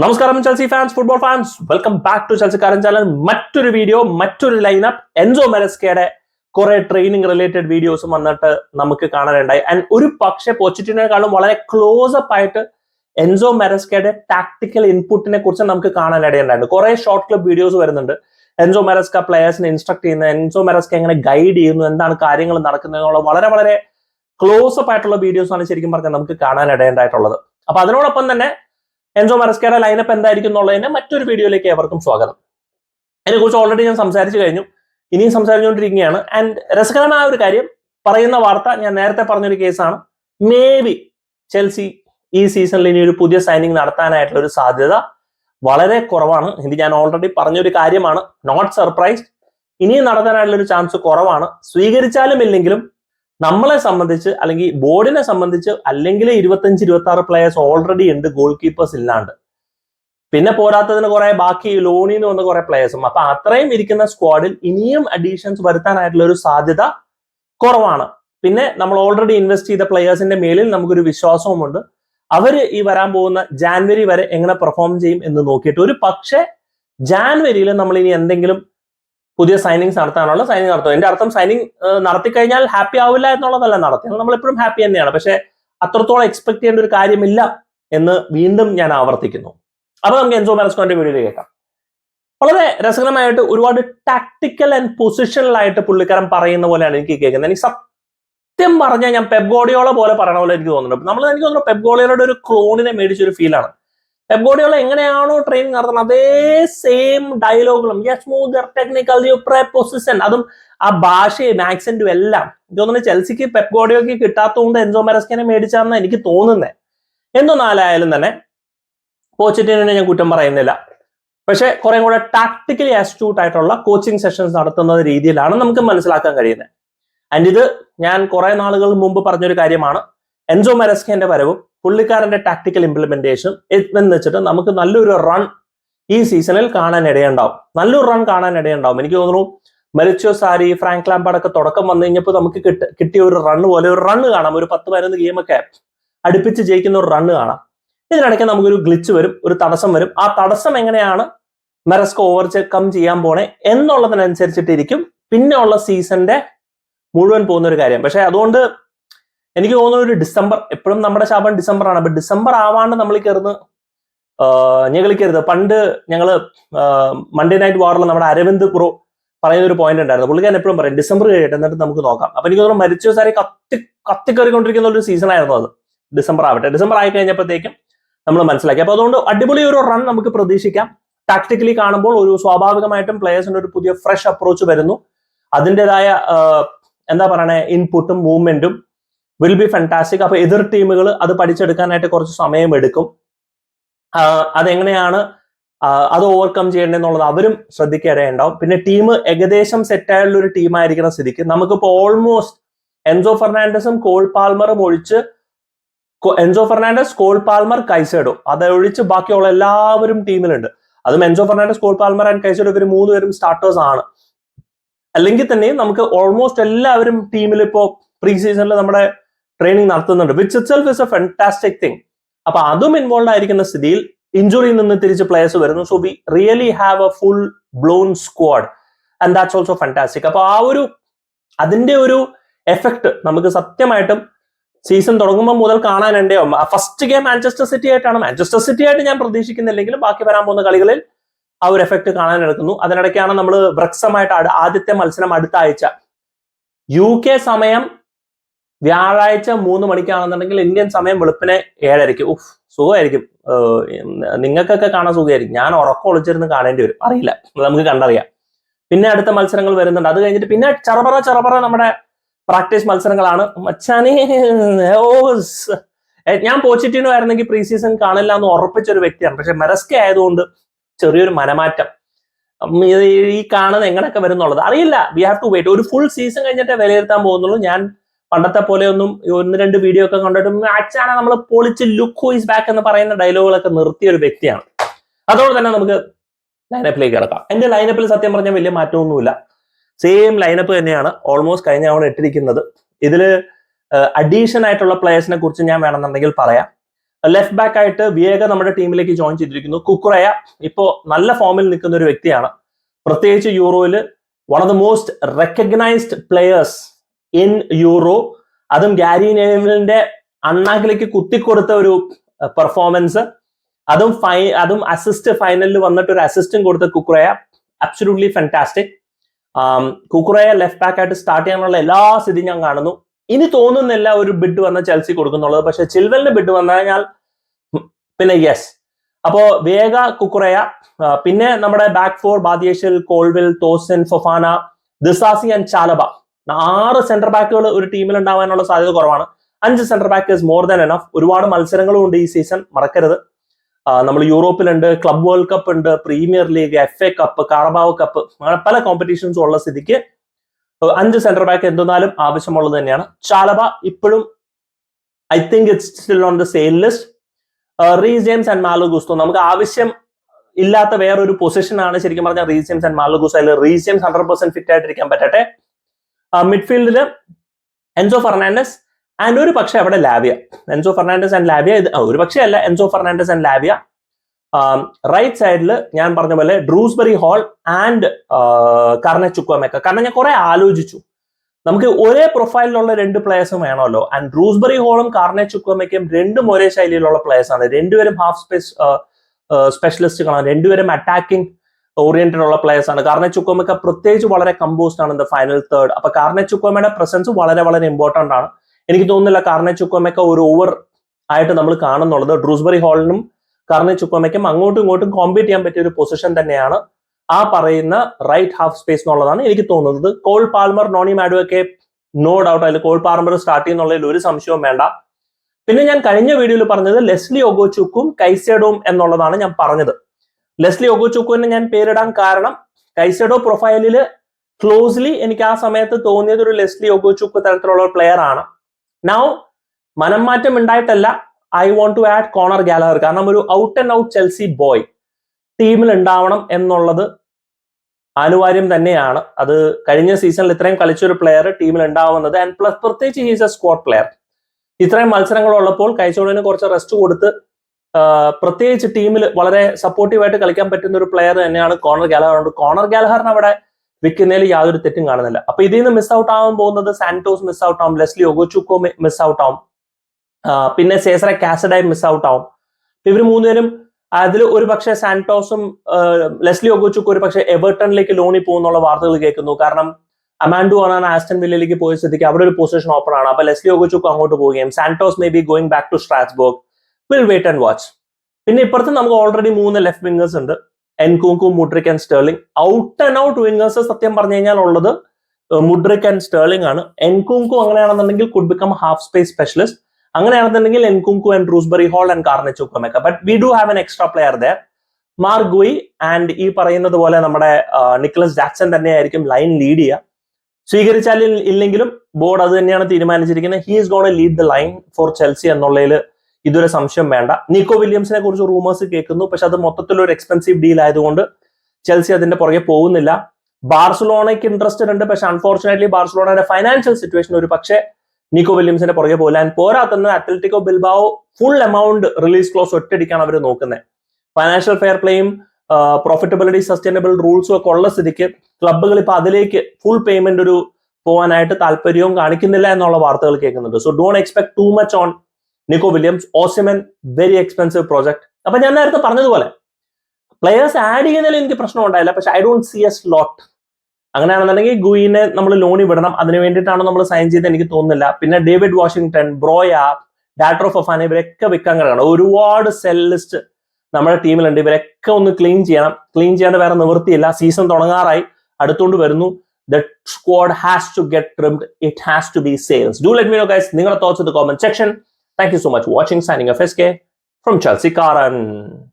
നമസ്കാരം Chelsea fans football fans welcome back to ചെൽസിക്കാരൻ channel മറ്റൊരു video മറ്റൊരു ലൈനപ്പ് എൻസോ മെലസ്കയുടെ കുറെ ട്രെയിനിങ് റിലേറ്റഡ് വീഡിയോസും വന്നിട്ട് നമുക്ക് കാണാനുണ്ടായി. ആൻഡ് ഒരു പക്ഷേ പോച്ചിറ്റിനേക്കാളും വളരെ ക്ലോസ് അപ്പ് ആയിട്ട് എൻസോ മെറസ്കയുടെ ടാക്ടിക്കൽ ഇൻപുട്ടിനെ കുറിച്ച് നമുക്ക് കാണാനിടയുണ്ടായിരുന്നു. കുറെ ഷോർട്ട് ക്ലിപ്പ് വീഡിയോസ് വരുന്നുണ്ട്. എൻസോ മെറസ്ക പ്ലെയേഴ്സിനെ ഇൻസ്ട്രക്ട് ചെയ്യുന്ന എൻസോ മെറസ്ക എങ്ങനെ ഗൈഡ് ചെയ്യുന്നു എന്താണ് കാര്യങ്ങൾ നടക്കുന്നത് എന്നുള്ള വളരെ വളരെ ക്ലോസ് അപ്പ് ആയിട്ടുള്ള വീഡിയോസ് ആണ് ശരിക്കും പറഞ്ഞാൽ നമുക്ക് കാണാനിടയുണ്ടായിട്ടുള്ളത്. അപ്പൊ അതിനോടൊപ്പം തന്നെ എൻസോ മറസ്കാര ലൈനപ്പ് എന്തായിരിക്കും എന്നുള്ളതിന് മറ്റൊരു വീഡിയോയിലേക്ക് ഏവർക്കും സ്വാഗതം. അതിനെക്കുറിച്ച് ഓൾറെഡി ഞാൻ സംസാരിച്ചു കഴിഞ്ഞു. ഇനിയും സംസാരിച്ചുകൊണ്ടിരിക്കുകയാണ്. ആൻഡ് രസകരമായ ഒരു കാര്യം പറയുന്ന വാർത്ത ഞാൻ നേരത്തെ പറഞ്ഞൊരു കേസാണ് മേ ബി ചെൽസി ഈ സീസണിൽ ഇനി ഒരു പുതിയ സൈനിങ് നടത്താനായിട്ടുള്ള ഒരു സാധ്യത വളരെ കുറവാണ്. ഇത് ഞാൻ ഓൾറെഡി പറഞ്ഞൊരു കാര്യമാണ്. നോട്ട് സർപ്രൈസ്ഡ് ഇനിയും നടത്താനായിട്ടുള്ള ഒരു ചാൻസ് കുറവാണ്. സ്വീകരിച്ചാലും ഇല്ലെങ്കിലും നമ്മളെ സംബന്ധിച്ച് അല്ലെങ്കിൽ ബോർഡിനെ സംബന്ധിച്ച് അല്ലെങ്കിൽ ഇരുപത്തഞ്ച് ഇരുപത്തി ആറ് പ്ലേയേഴ്സ് ഓൾറെഡി ഉണ്ട് ഗോൾ കീപ്പേഴ്സ് ഇല്ലാണ്ട്. പിന്നെ പോരാത്തതിന് കുറെ ബാക്കി ലോണിൽ നിന്ന് വന്ന കുറെ പ്ലേയേഴ്സും അപ്പൊ അത്രയും ഇരിക്കുന്ന സ്ക്വാഡിൽ ഇനിയും അഡീഷൻസ് വരുത്താനായിട്ടുള്ള ഒരു സാധ്യത കുറവാണ്. പിന്നെ നമ്മൾ ഓൾറെഡി ഇൻവെസ്റ്റ് ചെയ്ത പ്ലേയേഴ്സിന്റെ മേലിൽ നമുക്കൊരു വിശ്വാസവുമുണ്ട്. അവർ ഈ വരാൻ പോകുന്ന ജാൻവരി വരെ എങ്ങനെ പെർഫോം ചെയ്യും എന്ന് നോക്കിയിട്ട് ഒരു പക്ഷേ ജാൻവരിയിൽ നമ്മൾ ഇനി എന്തെങ്കിലും പുതിയ സൈനിങ്സ് നടത്താനുള്ള സൈനിങ് നടത്തും. എന്റെ അർത്ഥം സൈനിങ് നടത്തി കഴിഞ്ഞാൽ ഹാപ്പി ആവില്ല എന്നുള്ളതല്ല നടത്തി. നമ്മൾ എപ്പോഴും ഹാപ്പി തന്നെയാണ്. പക്ഷെ അത്രത്തോളം എക്സ്പെക്ട് ചെയ്യേണ്ട ഒരു കാര്യമില്ല എന്ന് വീണ്ടും ഞാൻ ആവർത്തിക്കുന്നു. അപ്പൊ നമുക്ക് എൻസോ മാനസ്കോന്റെ വീഡിയോ കേൾക്കാം. വളരെ രസകരമായിട്ട് ഒരുപാട് ടാക്ടിക്കൽ ആൻഡ് പൊസിഷനിലായിട്ട് പുള്ളിക്കാരൻ പറയുന്ന പോലെയാണ് എനിക്ക് കേൾക്കുന്നത്. എനിക്ക് സത്യം പറഞ്ഞാൽ ഞാൻ പെബ്ഗോഡിയോള പോലെ പറയണ പോലെ എനിക്ക് തോന്നുന്നുണ്ട്. നമ്മൾ എനിക്ക് തോന്നുന്നു പെബ്ഗോഡിയോയുടെ ഒരു ക്ലോണിനെ മേടിച്ചൊരു ഫീലാണ് പെബ്ഗോഡിയോള എങ്ങനെയാണോ ട്രെയിനിങ് നടത്തുന്നത്? അതേ സെയിം ഡയലോഗുകളും സ്മൂത്ത് ടെക്നിക്കൽ പൊസിഷൻ അതും ആ ഭാഷയും ആക്സെന്റും എല്ലാം. എനിക്ക് തോന്നുന്നു ചെൽസിക്ക് പെപ്ഗോഡിയോക്ക് കിട്ടാത്തതുകൊണ്ട് എൻസോ മെറസ്കിനെ മേടിച്ചാന്ന് എനിക്ക് തോന്നുന്നത് എന്തൊന്നാലായാലും തന്നെ പോച്ചിറ്റിനെ ഞാൻ കുറ്റം പറയുന്നില്ല. പക്ഷെ കുറെ കൂടെ ടാക്ടിക്കലി ആസ്റ്റ്യൂട്ട് ആയിട്ടുള്ള കോച്ചിങ് സെഷൻസ് നടത്തുന്ന രീതിയിലാണ് നമുക്ക് മനസ്സിലാക്കാൻ കഴിയുന്നത് ആൻഡ് ഇത് ഞാൻ കുറെ നാളുകൾ മുമ്പ് പറഞ്ഞൊരു കാര്യമാണ്. എൻസോ മെറസ്കേന്റെ വരവും പുള്ളിക്കാരന്റെ ടാക്ടിക്കൽ ഇംപ്ലിമെന്റേഷൻ എന്ന് വെച്ചിട്ട് നമുക്ക് നല്ലൊരു റൺ ഈ സീസണിൽ കാണാൻ ഇടയുണ്ടാവും. നല്ലൊരു റൺ കാണാൻ ഇടയുണ്ടാവും. എനിക്ക് തോന്നുന്നു മെലിച്ചോ സാരി ഫ്രാങ്ക് ലാംപാടൊക്കെ തുടക്കം വന്നു കഴിഞ്ഞപ്പോൾ നമുക്ക് കിട്ട കിട്ടിയ ഒരു റണ്ണ് പോലെ ഒരു റണ്ണ് കാണാം. ഒരു പത്ത് പതിനൊന്ന് ഗെയിമൊക്കെ അടുപ്പിച്ച് ജയിക്കുന്ന ഒരു റണ്ണ് കാണാം. ഇതിനിടയ്ക്ക് നമുക്കൊരു ഗ്ലിച്ച് വരും ഒരു തടസ്സം വരും. ആ തടസ്സം എങ്ങനെയാണ് മെറസ്കോ ഓവർകം ചെയ്യാൻ പോണേ എന്നുള്ളതിനനുസരിച്ചിട്ടിരിക്കും. പിന്നെ ഉള്ള സീസണിന്റെ മുഴുവൻ പോകുന്ന ഒരു കാര്യം. പക്ഷെ അതുകൊണ്ട് എനിക്ക് തോന്നുന്നു ഒരു ഡിസംബർ എപ്പോഴും നമ്മുടെ ശാപം ഡിസംബർ ആണ്. അപ്പൊ ഡിസംബർ ആവാണ്ട് നമ്മൾ കയറുന്ന ഞങ്ങളിക്കരുത് പണ്ട് ഞങ്ങൾ മൺഡേ നൈറ്റ് വാറിൽ നമ്മുടെ അരവിന്ദ് പ്രോ പറയുന്ന ഒരു പോയിന്റ് ഉണ്ടായിരുന്നു പുള്ളിക്കാരൻ എപ്പോഴും പറയും ഡിസംബർ കഴിയട്ടെ എന്നിട്ട് നമുക്ക് നോക്കാം. അപ്പൊ എനിക്ക് തോന്നുന്നു മരിച്ച സാരി കത്തി കത്തിക്കറിക്കൊണ്ടിരിക്കുന്ന ഒരു സീസൺ ആയിരുന്നു അത്. ഡിസംബർ ആവട്ടെ. ഡിസംബർ ആയി കഴിഞ്ഞപ്പോഴത്തേക്കും നമ്മൾ മനസ്സിലാക്കി. അപ്പൊ അതുകൊണ്ട് അടിപൊളി ഒരു റൺ നമുക്ക് പ്രതീക്ഷിക്കാം. ടാക്ടിക്കലി കാണുമ്പോൾ ഒരു സ്വാഭാവികമായിട്ടും പ്ലേയേഴ്സിന് ഒരു പുതിയ ഫ്രഷ് അപ്രോച്ച് വരുന്നു. അതിന്റെതായ എന്താ പറയണേ ഇൻപുട്ടും മൂവ്മെന്റും വിൽ ബി ഫാന്റാസ്റ്റിക് അപ്പൊ എതിർ ടീമുകൾ അത് പഠിച്ചെടുക്കാനായിട്ട് കുറച്ച് സമയം എടുക്കും. അതെങ്ങനെയാണ്? അത് ഓവർകം ചെയ്യേണ്ടതെന്നുള്ളത് അവരും ശ്രദ്ധിക്കേണ്ടതുണ്ടാവും. പിന്നെ ടീം ഏകദേശം സെറ്റായുള്ള ഒരു ടീമായിരിക്കുന്ന സ്ഥിതിക്ക്. നമുക്കിപ്പോൾ ഓൾമോസ്റ്റ് എൻസോ ഫെർണാണ്ടസും കോൾ പാൽമറും ഒഴിച്ച് Enzo Fernandez Cole Palmer Caicedo. അത് ഒഴിച്ച് ബാക്കിയുള്ള എല്ലാവരും ടീമിലുണ്ട്. അതും Enzo Fernandez Cole Palmer and Caicedo ഇവർ മൂന്നുപേരും സ്റ്റാർട്ടേഴ്സ് ആണ്. അല്ലെങ്കിൽ തന്നെയും നമുക്ക് ഓൾമോസ്റ്റ് എല്ലാവരും ടീമിൽ ഇപ്പോൾ പ്രീ സീസണിൽ നമ്മുടെ ട്രെയിനിങ് നടത്തുന്നുണ്ട് which itself is a fantastic thing അപ്പൊ അതും ഇൻവോൾവ് ആയിരിക്കുന്ന സ്ഥിതിയിൽ ഇഞ്ചുറിയിൽ നിന്ന് തിരിച്ച് പ്ലേയേഴ്സ് വരുന്നു. So we really have a full blown squad and that's also fantastic അപ്പൊ ആ ഒരു അതിന്റെ ഒരു എഫക്ട് നമുക്ക് സത്യമായിട്ടും സീസൺ തുടങ്ങുമ്പോൾ മുതൽ കാണാനുണ്ടോ. ഫസ്റ്റ് ഗെയിം മാഞ്ചസ്റ്റർ സിറ്റി ആയിട്ടാണ്. മാഞ്ചസ്റ്റർ സിറ്റി ആയിട്ട് ഞാൻ പ്രതീക്ഷിക്കുന്നില്ലെങ്കിലും ബാക്കി വരാൻ പോകുന്ന കളികളിൽ ആ ഒരു എഫക്ട് കാണാൻ എടുക്കുന്നു അതിനിടയ്ക്കാണ് നമ്മൾ ബ്രക്സമായിട്ട് ആദ്യത്തെ മത്സരം അടുത്ത ആഴ്ച. യു കെ സമയം വ്യാഴാഴ്ച മൂന്ന് മണിക്കാണെന്നുണ്ടെങ്കിൽ ഇന്ത്യൻ സമയം വെളുപ്പിനെ ഏഴരയ്ക്ക്. ഉഫ് സുഖമായിരിക്കും. നിങ്ങൾക്കൊക്കെ കാണാൻ സുഖമായിരിക്കും. ഞാൻ ഉറക്കം ഒളിച്ചിരുന്ന് കാണേണ്ടി വരും. അറിയില്ല. നമുക്ക് കണ്ടറിയാം. പിന്നെ അടുത്ത മത്സരങ്ങൾ വരുന്നുണ്ട്. അത് കഴിഞ്ഞിട്ട് പിന്നെ ചെറപറ ചെറപറ നമ്മുടെ പ്രാക്ടീസ് മത്സരങ്ങളാണ്. മച്ചാനെ ഓ ഞാൻ പോച്ചിറ്റീനോ ആയിരുന്നെങ്കിൽ പ്രീ സീസൺ കാണില്ല എന്ന് ഉറപ്പിച്ച ഒരു വ്യക്തിയാണ്. പക്ഷെ മെറസ്ക ആയതുകൊണ്ട് ചെറിയൊരു മനമാറ്റം. ഈ കാണുന്നത് എങ്ങനെയൊക്കെ വരുന്നുള്ളത് അറിയില്ല. വി ഹാവ് ടു വെയിറ്റ് ഒരു ഫുൾ സീസൺ കഴിഞ്ഞിട്ടേ വിലയിരുത്താൻ പോകുന്നുള്ളൂ. ഞാൻ പണ്ടത്തെ പോലെ ഒന്നും ഒന്ന് രണ്ട് വീഡിയോ ഒക്കെ കണ്ടിട്ട് മാച്ചാണ് നമ്മൾ പൊളിച്ച് ലുക്ക് ഹൂയിസ് ബാക്ക് എന്ന് പറയുന്ന ഡയലോഗുകളൊക്കെ നിർത്തിയ ഒരു വ്യക്തിയാണ്. അതുകൊണ്ട് തന്നെ നമുക്ക് ലൈനപ്പിലേക്ക് കിടക്കാം. എന്റെ ലൈനപ്പിൽ സത്യം പറഞ്ഞാൽ വലിയ മാറ്റമൊന്നുമില്ല. സെയിം ലൈനപ്പ് തന്നെയാണ് ഓൾമോസ്റ്റ് കഴിഞ്ഞ തവണ ഇട്ടിരിക്കുന്നത്. ഇതിൽ അഡീഷൻ ആയിട്ടുള്ള പ്ലേയേഴ്സിനെ കുറിച്ച് ഞാൻ വേണമെന്നുണ്ടെങ്കിൽ പറയാം. ലെഫ്റ്റ് ബാക്ക് ആയിട്ട് വിയേഗ നമ്മുടെ ടീമിലേക്ക് ജോയിൻ ചെയ്തിരിക്കുന്നു. കുക്കുറയ ഇപ്പോ നല്ല ഫോമിൽ നിൽക്കുന്ന ഒരു വ്യക്തിയാണ്. പ്രത്യേകിച്ച് യൂറോയിൽ one of the most recognised players in Euro അതും ഗാരി നെവിലിന്റെ അണ്ണാക്കിലേക്ക് കുത്തിക്കൊടുത്ത ഒരു പെർഫോമൻസ് അതും ഫൈ അതും അസിസ്റ്റ് ഫൈനലിൽ വന്നിട്ട് ഒരു അസിസ്റ്റും കൊടുത്ത Cucurella. Absolutely fantastic Cucurella left back ആയിട്ട് സ്റ്റാർട്ട് ചെയ്യാനുള്ള എല്ലാ സ്ഥിതി ഞാൻ കാണുന്നു. ഇനി തോന്നുന്നില്ല ഒരു ബിഡ് വന്ന ചെൽസി കൊടുക്കുന്നുള്ളത്. പക്ഷെ ചിൽവലിന് ബിഡ് വന്നു കഴിഞ്ഞാൽ പിന്നെ യെസ് അപ്പോ വേഗ കുക്കുറയ. പിന്നെ നമ്മുടെ back four Badiashile Colwill Tosin Fofana Disasi and Chalobah. ആറ് സെന്റർ ബാക്കുകൾ ഒരു ടീമിൽ ഉണ്ടാവാനുള്ള സാധ്യത കുറവാണ്. അഞ്ച് centre back is more than enough ഒരുപാട് മത്സരങ്ങളും ഉണ്ട് ഈ സീസൺ മറക്കരുത്. നമ്മൾ യൂറോപ്പിലുണ്ട് ക്ലബ് വേൾഡ് കപ്പ് ഉണ്ട് Premier League F A cup Carabao cup അങ്ങനെ പല കോമ്പറ്റീഷൻസും ഉള്ള സ്ഥിതിക്ക് അഞ്ച് സെന്റർ ബാക്ക് എന്തെന്നാലും ആവശ്യമുള്ളത് തന്നെയാണ്. ചാലബ ഇപ്പോഴും I think it's still on the sale list Reece James and Malo Gusto നമുക്ക് ആവശ്യം ഇല്ലാത്ത വേറൊരു പൊസിഷനാണ് ശരിക്കും പറഞ്ഞാൽ Reece James and Malo Gusto. അതിൽ Reece James hundred percent fit ആയിട്ടിരിക്കാൻ പറ്റട്ടെ. മിഡ്ഫീൽഡിൽ എൻസോ ഫെർണാൻഡസ് ആൻഡ് ഒരു പക്ഷെ അവിടെ Lavia. Enzo Fernandez and Lavia ഇത് ഒരു പക്ഷേ അല്ല Enzo Fernandez and Lavia. Right സൈഡിൽ ഞാൻ പറഞ്ഞ പോലെ Dewsbury Hall and Carney Chukwuemeka കാരണം ഞാൻ കുറെ ആലോചിച്ചു. നമുക്ക് ഒരേ പ്രൊഫൈലിലുള്ള രണ്ട് പ്ലേയേഴ്സും വേണമല്ലോ. ആൻഡ് ഡ്രൂസ്ബറി ഹോളും കാർണെ രണ്ടും ഒരേ ശൈലിയിലുള്ള പ്ലേയേഴ്സാണ് രണ്ടുപേരും ഹാഫ് സ്പേസ് സ്പെഷ്യലിസ്റ്റുകളാണ് രണ്ടുപേരും അറ്റാക്കിംഗ് ഓറിയന്റഡ് ഉള്ള പ്ലേയേഴ്സ് ആണ്. കാർണെ ചുക്കോമൊക്കെ പ്രത്യേകിച്ച് വളരെ കമ്പോസ്ഡ് ആണ് ദ ഫൈനൽ തേർഡ് അപ്പൊ കാർണെ ചുക്കോമയുടെ പ്രസൻസ് വളരെ വളരെ ഇമ്പോർട്ടന്റ് ആണ്. എനിക്ക് തോന്നുന്നില്ല കാർണെ ചുക്കോമൊക്കെ ഒരു ഓവർ ആയിട്ട് നമ്മൾ കാണുന്നുള്ളത്. ഡ്രൂസ്ബറി ഹാളിനും കാർണെ ചുക്കോമയ്ക്കും അങ്ങോട്ടും ഇങ്ങോട്ടും കോമ്പീറ്റ് ചെയ്യാൻ പറ്റിയ ഒരു പൊസിഷൻ തന്നെയാണ് ആ പറയുന്ന റൈറ്റ് ഹാഫ് സ്പേസ് എന്നുള്ളതാണ് എനിക്ക് തോന്നുന്നത്. കോൾ പാൽമർ നോണി മാഡുവൊക്കെ നോ ഡൗട്ട് അതിൽ കോൾ പാൽമർ സ്റ്റാർട്ട് ചെയ്യുന്നുള്ളതിൽ ഒരു സംശയവും വേണ്ട. പിന്നെ ഞാൻ കഴിഞ്ഞ വീഡിയോയിൽ പറഞ്ഞത് ലെസ്ലി ഒഗോചുക്കും കൈസേഡും എന്നുള്ളതാണ് ഞാൻ പറഞ്ഞത്. ലെസ്ലി ഒഗോചുക്കുവിനെ ഞാൻ പേരിടാൻ കാരണം കൈസഡോ പ്രൊഫൈലിൽ ക്ലോസ്ലി എനിക്ക് ആ സമയത്ത് തോന്നിയത് ഒരു ലെസ്ലി ഒഗോചുക്ക് തരത്തിലുള്ള ഒരു പ്ലെയർ ആണ്. നൗ മനം മാറ്റം ഉണ്ടായിട്ടല്ല. I want to add Conor Gallagher കാരണം ഒരു out and out Chelsea boy ടീമിൽ ഉണ്ടാവണം എന്നുള്ളത് അനിവാര്യം തന്നെയാണ്. അത് കഴിഞ്ഞ സീസണിൽ ഇത്രയും കളിച്ചൊരു പ്ലെയർ ടീമിൽ ഉണ്ടാവുന്നത്. ആൻഡ് പ്ലസ് പ്രത്യേകിച്ച് ഹീസ് എ സ്ക്വാഡ് പ്ലെയർ ഇത്രയും മത്സരങ്ങൾ ഉള്ളപ്പോൾ കൈച്ചോടിന് കുറച്ച് റെസ്റ്റ് കൊടുത്ത് പ്രത്യേകിച്ച് ടീമിൽ വളരെ സപ്പോർട്ടീവായിട്ട് കളിക്കാൻ പറ്റുന്ന ഒരു പ്ലെയർ തന്നെയാണ് കോണർ ഗാലഹർ. കോണർ ഗാലഹറിന് അവിടെ വിൽക്കുന്നതിൽ യാതൊരു തെറ്റും കാണുന്നില്ല. അപ്പൊ ഇതിൽ നിന്ന് മിസ് ഔട്ട് ആവാൻ പോകുന്നത് സാന്റോസ് മിസ് ഔട്ട് ആവും. ലെസ്ലി ഒഗോചുക്കോ മിസ് ഔട്ട് ആവും. പിന്നെ സേസറ കാസഡായി മിസ് ഔട്ട് ആവും. ഇവർ മൂന്നുപേരും അതിൽ ഒരു പക്ഷേ സാന്റോസും ലെസ്ലി ഒഗോചുക്കോ ഒരു പക്ഷേ എവർട്ടണിലേക്ക് ലോണി പോകുന്നുള്ള വാർത്തകൾ കേൾക്കുന്നു. കാരണം അമാൻഡു ആണ് ആസ്റ്റൻ വില്ലയിലേക്ക് പോയ സ്ഥിതിക്ക് അവിടെ ഒരു പൊസിഷൻ ഓപ്പൺ ആണ്. അപ്പൊ ലെസ്ലി ഒഗോചുക്കോ അങ്ങോട്ട് പോവുകയും Santos may be going back to Strasbourg will wait and watch പിന്നെ ഇപ്പുറത്ത് നമുക്ക് ഓൾറെഡി മൂന്ന് ലെഫ്റ്റ് വിംഗേഴ്സ് ഉണ്ട്. Nkunku Mudryk and Sterling out and out wingers സത്യം പറഞ്ഞു കഴിഞ്ഞാൽ ഉള്ളത്. മുഡ്രിക് ആൻഡ് സ്റ്റേർലിംഗ് ആണ്. എൻകുങ്കു അങ്ങനെയാണെന്നുണ്ടെങ്കിൽ could become half space specialist അങ്ങനെയാണെന്നുണ്ടെങ്കിൽ Nkunku and റൂസ്ബറി whole and കാർണിച്ചുക്കമൊക്കെ but we do have an extra player there Marc Guiu and ഈ പറയുന്നത് പോലെ നമ്മുടെ നിക്കലസ് ജാക്സൺ തന്നെയായിരിക്കും ലൈൻ ലീഡ് ചെയ്യുക. സ്വീകരിച്ചാൽ ഇല്ലെങ്കിലും ബോർഡ് അത് തന്നെയാണ് തീരുമാനിച്ചിരിക്കുന്നത്. He is gone lead the line for Chelsea എന്നുള്ളതിൽ ഇതൊരു സംശയം വേണ്ട. നിക്കോ വില്യംസിനെ കുറിച്ച് റൂമേഴ്സ് കേൾക്കുന്നു. പക്ഷെ അത് മൊത്തത്തിൽ ഒരു എക്സ്പെൻസീവ് ഡീൽ ആയതുകൊണ്ട് ചെൽസി അതിന്റെ പുറകെ പോകുന്നില്ല. ബാർസലോണയ്ക്ക് ഇൻട്രസ്റ്റഡ് ഉണ്ട് പക്ഷെ അൺഫോർച്ചുനേറ്റ്ലി ബാർസലോണയുടെ ഫൈനാൻഷ്യൽ സിറ്റുവേഷൻ ഒരു പക്ഷേ നിക്കോ വില്യംസിന്റെ പുറകെ പോലാൻ പോരാത്തന്ന് Athletic Bilbao full amount release clause ഒറ്റയടിക്കാണ് അവർ നോക്കുന്നത്. ഫൈനാൻഷ്യൽ ഫെയർ പ്ലേയും പ്രോഫിറ്റബിലിറ്റി സസ്റ്റൈനബിൾ റൂൾസും ഒക്കെ ഉള്ള സ്ഥിതിക്ക് ക്ലബ്ബുകൾ ഇപ്പൊ അതിലേക്ക് ഫുൾ പേയ്മെന്റ് ഒരു പോകാനായിട്ട് താല്പര്യവും കാണിക്കുന്നില്ല എന്നുള്ള വാർത്തകൾ കേൾക്കുന്നുണ്ട്. So don't expect too much on Nico Williams Osimhen very expensive project അപ്പൊ ഞാൻ നേരത്തെ പറഞ്ഞതുപോലെ പ്ലെയേഴ്സ് ആഡ് ചെയ്യുന്നതിൽ എനിക്ക് പ്രശ്നം ഉണ്ടായില്ല പക്ഷെ I don't see a slot അങ്ങനെയാണെന്നുണ്ടെങ്കിൽ ഗുയിനെ നമ്മൾ ലോൺ വിടണം. അതിന് വേണ്ടിയിട്ടാണ് നമ്മൾ സൈൻ ചെയ്ത് എനിക്ക് തോന്നുന്നില്ല. പിന്നെ David Washington Broja daughter of Affan ഇവരൊക്കെ വിൽക്കാൻ കിടക്കണം ഒരുപാട് സെൽ ലിസ്റ്റ് നമ്മുടെ ടീമിലുണ്ട് ഇവരൊക്കെ ഒന്ന് ക്ലീൻ ചെയ്യണം. ക്ലീൻ ചെയ്യാണ്ട് വേറെ നിവൃത്തിയില്ല. സീസൺ തുടങ്ങാറായി. അടുത്തുകൊണ്ട് വരുന്നു. The squad has to get trimmed it has to be sales do let me know guys നിങ്ങളുടെ thoughts in section Thank you so much for watching. Signing off SK from Chelsea Karan.